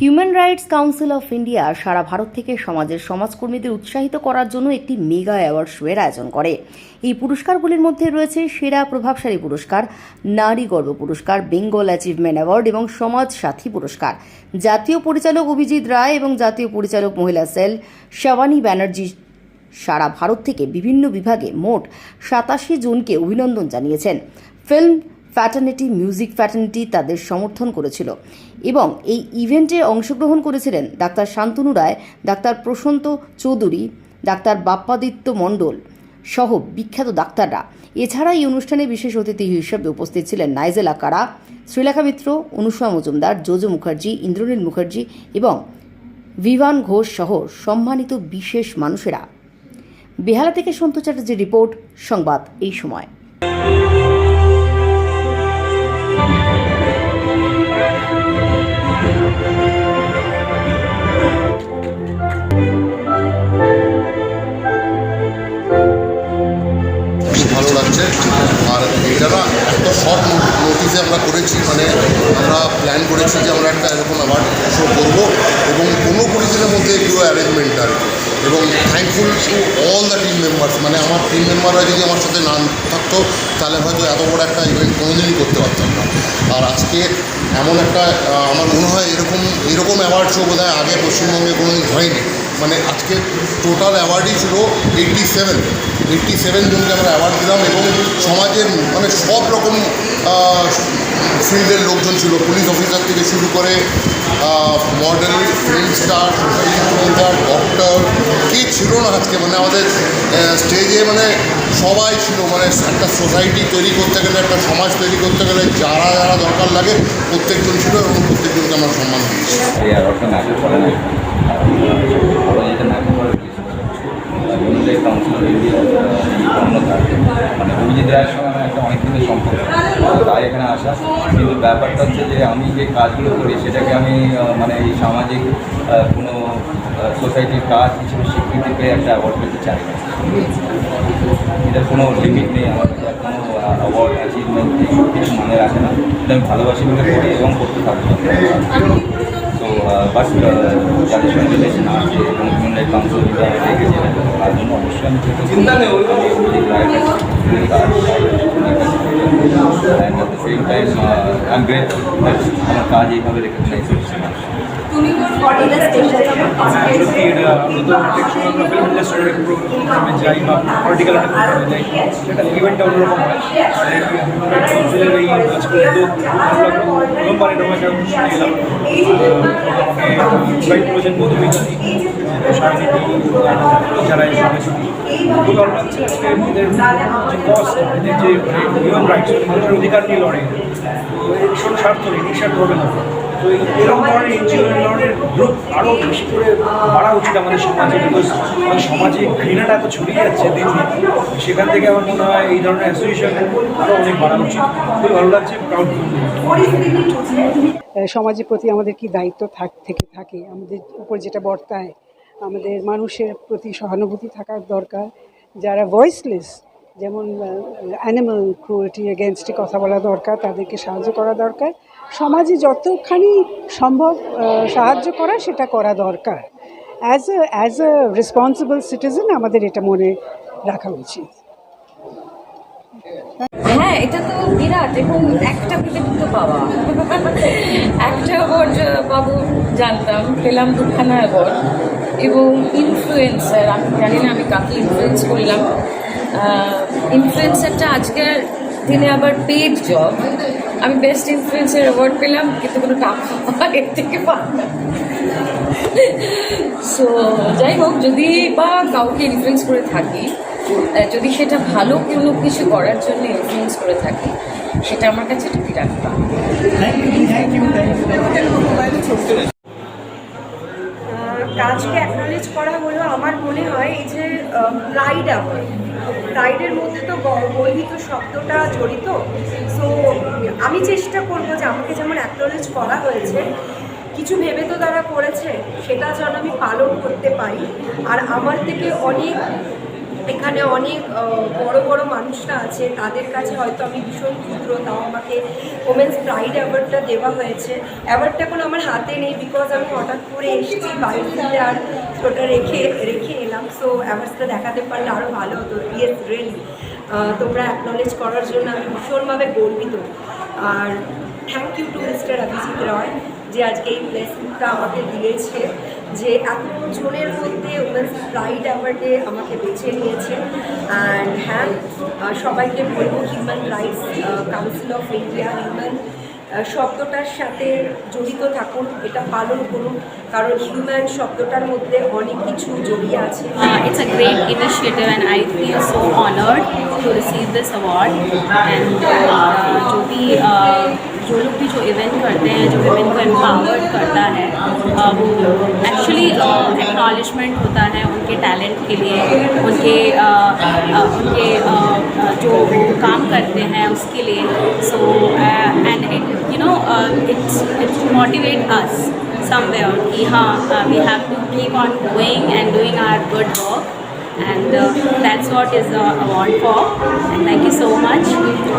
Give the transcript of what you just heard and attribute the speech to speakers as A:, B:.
A: human rights council of India সারা ভারত থেকে সমাজের সমাজকর্মীদের উৎসাহিত করার জন্য একটি মেগা অ্যাওয়ার্ড শোয়ের আয়োজন করে এই পুরস্কারগুলির মধ্যে রয়েছে সেরা প্রভাবশালী পুরস্কার নারী গর্ব পুরস্কার বেঙ্গল অ্যাচিভমেন্ট অ্যাওয়ার্ড এবং সমাজ সাথী পুরস্কার জাতীয় পরিচালক অভিজিৎ রায় এবং জাতীয় পরিচালক মহিলা সেল শাবানী ব্যানার্জি সারা ভারত থেকে বিভিন্ন বিভাগে মোট সাতাশি জনকে অভিনন্দন জানিয়েছেন ফিল্ম ফ্যাটার্নিটি মিউজিক ফ্যাটার্নিটি তাদের সমর্থন করেছিল এবং এই ইভেন্টে অংশগ্রহণ করেছিলেন doctor Shantanu Roy doctor Prashanta Chowdhury doctor Bappaditya Mondal সহ বিখ্যাত ডাক্তাররা এছাড়া এই অনুষ্ঠানে বিশেষ অতিথি হিসেবে উপস্থিত ছিলেন নাইজেল আকারা শ্রীলেখা মিত্র অনুসূয়া মজুমদার জোজো মুখার্জি ইন্দ্রনীল মুখার্জি এবং ভিভান ঘোষ সহ সম্মানিত বিশেষ মানুষেরা বেহালা থেকে সন্তোষ চ্যাটার্জির রিপোর্ট সংবাদ এই সময়
B: প্র্যাকটিসে আমরা করেছি মানে আমরা প্ল্যান করেছি যে আমরা একটা এরকম অ্যাওয়ার্ড শো করবো এবং কোনো পরিস্থিতির মধ্যে পুরো অ্যারেঞ্জমেন্ট আর এবং thankful to all the team members মানে আমার টিম মেম্বাররা যদি আমার সাথে না থাকতো তাহলে হয়তো এত বড় একটা ইভেন্ট কোনোদিনই করতে পারতাম না আর আজকে এমন একটা আমার মনে হয় এরকম এরকম অ্যাওয়ার্ড শো বোধ আগে পশ্চিমবঙ্গে কোনোদিন হয়নি মানে আজকে টোটাল অ্যাওয়ার্ডই ছিল এইটটি সেভেন এইটটি সেভেন জনকে আমরা অ্যাওয়ার্ড দিলাম এবং সমাজের মানে সব রকম ফিল্ডের লোকজন ছিল পুলিশ অফিসার থেকে শুরু করে model film star social doctor কী ছিল না আজকে মানে আমাদের স্টেজে মানে সবাই ছিল মানে একটা সোসাইটি তৈরি করতে গেলে একটা সমাজ তৈরি করতে গেলে যারা যারা দরকার লাগে প্রত্যেকজন ছিল এবং প্রত্যেকজনকে আমরা সম্মান দিয়েছি
C: ধ্বংস হয়ে মানে অভিজিৎ রায়ের সঙ্গে আমার একটা অনেক দিনের সম্পর্ক তাই এখানে আসা কিন্তু ব্যাপারটা হচ্ছে যে আমি যে কাজগুলো করি সেটাকে আমি মানে এই সামাজিক কোনো সোসাইটির কাজ হিসেবে স্বীকৃতি পেয়ে একটা অ্যাওয়ার্ড পেতে চাই এটার কোনো লিমিট নেই আমার কোনো অ্যাওয়ার্ড অ্যাচিভমেন্ট কিছু মানে রাখে না এটা আমি ভালোবাসি বলে করি এবং করতে থাকবো তো বাট যাদের সঙ্গে রিলেশন আছে এবং হিউম্যান রাইট কাউন্সিল অবশ্যই আমি
D: চিন্তা নেই same time I am grateful আমার কাজ এইভাবে রেকগনাইজ হচ্ছে না
E: যাই বা পলিটিক্যাল যাই সেটা ইভেন্টটা অন্যরকম হয় সমাজে ঘৃণাটা তো ছড়িয়ে যাচ্ছে দিন সেখান থেকে আমার মনে হয় এই ধরনের অ্যাসোসিয়েশন আরও অনেক বাড়া উচিত খুবই ভালো লাগছে
F: সমাজের প্রতি আমাদের কি দায়িত্ব থাক থেকে থাকে আমাদের উপর যেটা বর্তায় আমাদের মানুষের প্রতি সহানুভূতি থাকার দরকার যারা ভয়েসলেস যেমন অ্যানিমাল ক্রুয়েটি এগেনস্টে কথা বলা দরকার তাদেরকে সাহায্য করা দরকার সমাজে যতখানি সম্ভব সাহায্য করা সেটা করা দরকার as a as a responsible citizen আমাদের এটা মনে রাখা উচিত
G: হ্যাঁ এটা তো বিরাট এবং একটা পেলে দুটো পাওয়া একটা অ্যাওয়ার্ড পাবো জানতাম পেলাম দুখানা অ্যাওয়ার্ড এবং ইনফ্লুয়েন্সার আমি জানি না আমি কাকে ইনফ্লুয়েন্স করলাম ইনফ্লুয়েন্সারটা আজকের দিনে আবার পেড জব আমি বেস্ট ইনফ্লুয়েন্সার অ্যাওয়ার্ড পেলাম কিন্তু কোনো টাকা এর থেকে পাবলাম সো যাই হোক যদি বা কাউকে ইনফ্লুয়েন্স করে থাকি যদি সেটা ভালো কোনো কিছু করার জন্য ইনফ্লুয়েন্স করে থাকি সেটা আমার কাছে বিরাট পাওয়া
H: কাজকে অ্যাকনোলেজ করা হলো আমার মনে হয় এই যে প্রাইড আমার প্রাইডের মধ্যে তো গর্বিত শব্দটা জড়িত সো আমি চেষ্টা করবো যে আমাকে যেমন অ্যাকনোলেজ করা হয়েছে কিছু ভেবে তো তারা করেছে সেটা যেন আমি পালন করতে পারি আর আমার থেকে অনেক এখানে অনেক বড় বড় মানুষরা আছে তাদের কাছে হয়তো আমি ভীষণ ক্ষুদ্র তাও আমাকে ওমেন্স প্রাইড অ্যাওয়ার্ডটা দেওয়া হয়েছে অ্যাওয়ার্ডটা এখন আমার হাতে নেই বিকজ আমি হঠাৎ করে এসেছি বাড়িতে আর ওটা রেখে রেখে এলাম সো অ্যাওয়ার্ডসটা দেখাতে পারলে আরও ভালো হতো ইয়েস রিয়েলি তোমরা অ্যাকনোলেজ করার জন্য আমি ভীষণভাবে গর্বিত আর thank you to mister Abhijit Roy যে আজকে এই প্লেসটা আমাকে দিয়েছে যে এত জনের মধ্যে ফ্লাইট প্রাইড অ্যাওয়ার্ডে আমাকে বেছে নিয়েছে অ্যান্ড হ্যাঁ সবাইকে বলবো human rights council of India human শব্দটার সাথে জড়িত থাকুন এটা পালন করুন কারণ হিউম্যান শব্দটার মধ্যে অনেক কিছু জড়িয়ে আছে
I: it's a great initiative and I feel so honoured to receive this award and जो भी uh, जो लोग भी जो इवेंट करते हैं जो विमेन को एम्पावर्ड करता है uh, वो एक्चुअली एक्नॉलेजमेंट uh, होता है उनके टैलेंट के लिए उनके उनके जो काम करते हैं उसके लिए so and it you know it's it's motivate us somewhere on uh, we have to keep on going and doing our good work and uh, that's what is uh, award for and thank you so much